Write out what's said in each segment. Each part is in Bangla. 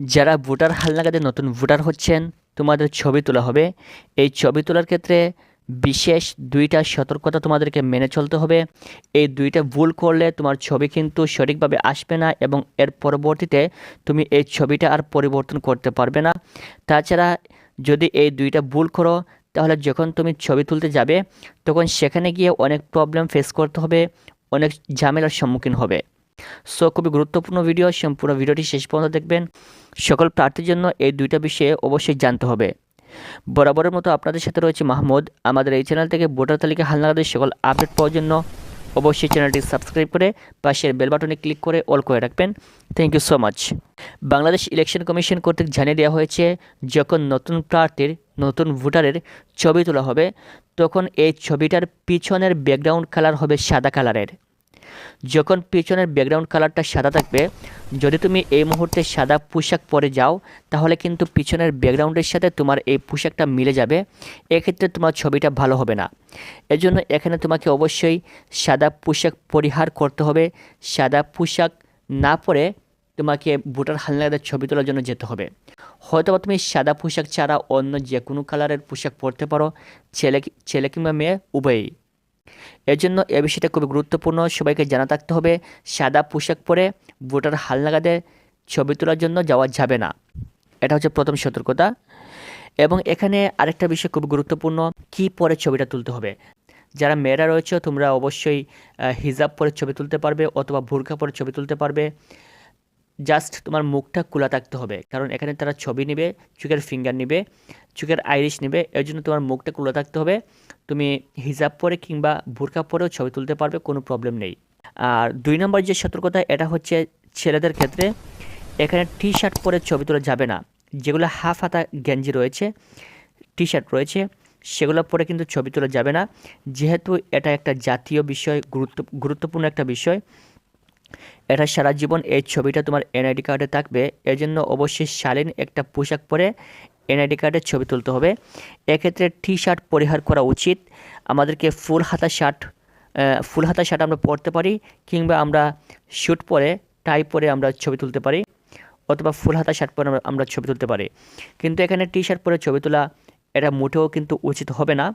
যারা ভোটার হালনাগাদে নতুন ভোটার হচ্ছেন, তোমাদের ছবি তোলা হবে। এই ছবি তোলার ক্ষেত্রে বিশেষ দুইটা সতর্কতা তোমাদেরকে মেনে চলতে হবে। এই দুইটা ভুল করলে তোমার ছবি কিন্তু সঠিকভাবে আসবে না এবং এর পরবর্তীতে তুমি এই ছবিটা আর পরিবর্তন করতে পারবে না। তাছাড়া যদি এই দুইটা ভুল করো, তাহলে যখন তুমি ছবি তুলতে যাবে, তখন সেখানে গিয়ে অনেক প্রবলেম ফেস করতে হবে, অনেক ঝামেলার সম্মুখীন হবে। সো খুবই গুরুত্বপূর্ণ ভিডিও সম্পূর্ণ ভিডিওটি শেষ পর্যন্ত দেখবেন। সকল প্রার্থীর জন্য এই দুইটা বিষয়ে অবশ্যই জানতে হবে। বরাবরের মতো আপনাদের সাথে রয়েছে মাহমুদ। আমাদের এই চ্যানেল থেকে ভোটার তালিকা হালনাগাদের সকল আপডেট পাওয়ার জন্য অবশ্যই চ্যানেলটি সাবস্ক্রাইব করে পাশের বেল বাটনে ক্লিক করে অল করে রাখবেন। Thank you so much Bangladesh election commission কর্তৃক জানিয়ে দেওয়া হয়েছে, যখন নতুন প্রার্থীর, নতুন ভোটারের ছবি তোলা হবে, তখন এই ছবিটার পিছনের ব্যাকগ্রাউন্ড কালার হবে সাদা কালারের যখন পিছনের ব্যাকগ্রাউন্ড কালারটা সাদা থাকবে, যদি তুমি এই মুহূর্তে সাদা পোশাক পরে যাও, তাহলে কিন্তু পিছনের ব্যাকগ্রাউন্ডের সাথে তোমার এই পোশাকটা মিলে যাবে। এক্ষেত্রে তোমার ছবিটা ভালো হবে না। এজন্য এখানে তোমাকে অবশ্যই সাদা পোশাক পরিহার করতে হবে। সাদা পোশাক না পরে তোমাকে ভোটার হালনাগাদের ছবি তোলার জন্য যেতে হবে। হয়তো তুমি সাদা পোশাক ছাড়া অন্য যে কোনো কালারের পোশাক পরতে পারো। ছেলে ছেলে কিংবা মেয়ে, উভয়ই। এর জন্য এ বিষয়টা খুবই গুরুত্বপূর্ণ, সবাইকে জানা থাকতে হবে। সাদা পোশাক পরে ভোটার হালনাগাদের ছবি তোলার জন্য যাওয়া যাবে না। এটা হচ্ছে প্রথম সতর্কতা। এবং এখানে আরেকটা বিষয় খুব গুরুত্বপূর্ণ, কি পরে ছবিটা তুলতে হবে? যারা মেয়েরা রয়েছে, তোমরা অবশ্যই হিজাব পরে ছবি তুলতে পারবে অথবা ভুরখা পরে ছবি তুলতে পারবে। জাস্ট তোমার মুখটা খোলা থাকতে হবে। কারণ এখানে তারা ছবি নেবে, চোখের ফিঙ্গার নেবে, চোখের আইরিশ নেবে, এর জন্য তোমার মুখটা খোলা থাকতে হবে। তুমি হিজাব পরে কিংবা বোরকা পরেও ছবি তুলতে পারবে, কোনো প্রবলেম নেই। আর দুই নম্বর যে সতর্কতা, এটা হচ্ছে ছেলেদের ক্ষেত্রে, এখানে টি শার্ট পরে ছবি তোলা যাবে না। যেগুলো হাফ হাতা গেঞ্জি রয়েছে টি শার্ট রয়েছে, সেগুলো পরে কিন্তু ছবি তোলা যাবে না। যেহেতু এটা একটা জাতীয় বিষয়, গুরুত্ব, গুরুত্বপূর্ণ একটা বিষয় এটা সারা জীবন এই ছবিটা তোমার এনআইডি কার্ডে থাকবে। এর জন্য অবশ্যই শালীন একটা পোশাক পরে এনআইডি কার্ডের ছবি তুলতে হবে। এক্ষেত্রে টি শার্ট পরিহার করা উচিত। আমাদেরকে ফুল হাতা শার্ট ফুল হাতা শার্ট আমরা পরতে পারি কিংবা আমরা শ্যুট পরে টাই পরে আমরা ছবি তুলতে পারি অথবা ফুল হাতা শার্ট পরে আমরা- আমরা ছবি তুলতে পারি। কিন্তু এখানে টি শার্ট পরে ছবি তোলা এটা মোটেও কিন্তু উচিত হবে না।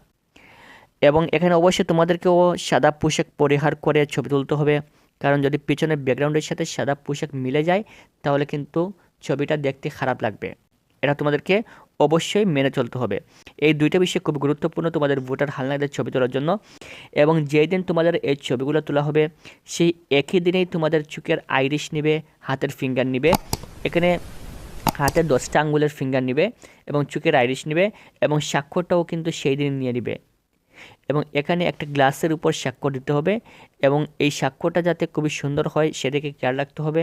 এবং এখানে অবশ্যই তোমাদেরকেও সাদা পোশাক পরিহার করে ছবি তুলতে হবে। কারণ যদি পিছনের ব্যাকগ্রাউন্ডের সাথে সাদা পোশাক মিলে যায়, তাহলে কিন্তু ছবিটা দেখতে খারাপ লাগবে। এটা তোমাদেরকে অবশ্যই মেনে চলতে হবে। এই দুইটা বিষয় খুব গুরুত্বপূর্ণ তোমাদের ভোটার হালনাদের ছবি তোলার জন্য। এবং যেই দিন তোমাদের এই ছবিগুলো তোলা হবে, সেই একই দিনেই তোমাদের চোখের আইরিশ নিবে, হাতের ফিঙ্গার নিবে। এখানে হাতের দশটা আঙ্গুলের ফিঙ্গার নিবে এবং চোখের আইরিশ নেবে এবং স্বাক্ষরটাও কিন্তু সেই দিন নিয়ে নেবে। এবং এখানে একটা গ্লাসের উপর স্বাক্ষর দিতে হবে এবং এই স্বাক্ষরটা যাতে খুবই সুন্দর হয় সেদিকে খেয়াল রাখতে হবে।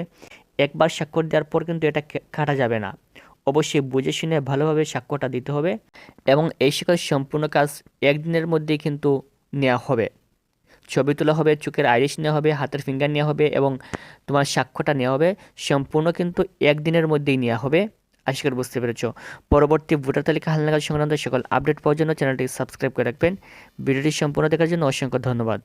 একবার স্বাক্ষর দেওয়ার পর কিন্তু এটা কাটা যাবে না। অবশ্যই বুঝে শুনে ভালোভাবে স্বাক্ষরটা দিতে হবে এবং এই সকল সম্পূর্ণ কাজ একদিনের মধ্যেই কিন্তু নেওয়া হবে। ছবি তোলা হবে, চোখের আইরিশ নেওয়া হবে, হাতের ফিঙ্গার নেওয়া হবে এবং তোমার স্বাক্ষরটা নেওয়া হবে। সম্পূর্ণ কিন্তু একদিনের মধ্যেই নেওয়া হবে। আশা করি বুঝতে পেরেছ। পরবর্তী ভোটার তালিকা হালনাগাদ সংক্রান্ত সকল আপডেট পাওয়ার জন্য চ্যানেলটি সাবস্ক্রাইব করে রাখবেন। ভিডিওটি সম্পূর্ণ দেখার জন্য অসংখ্য ধন্যবাদ।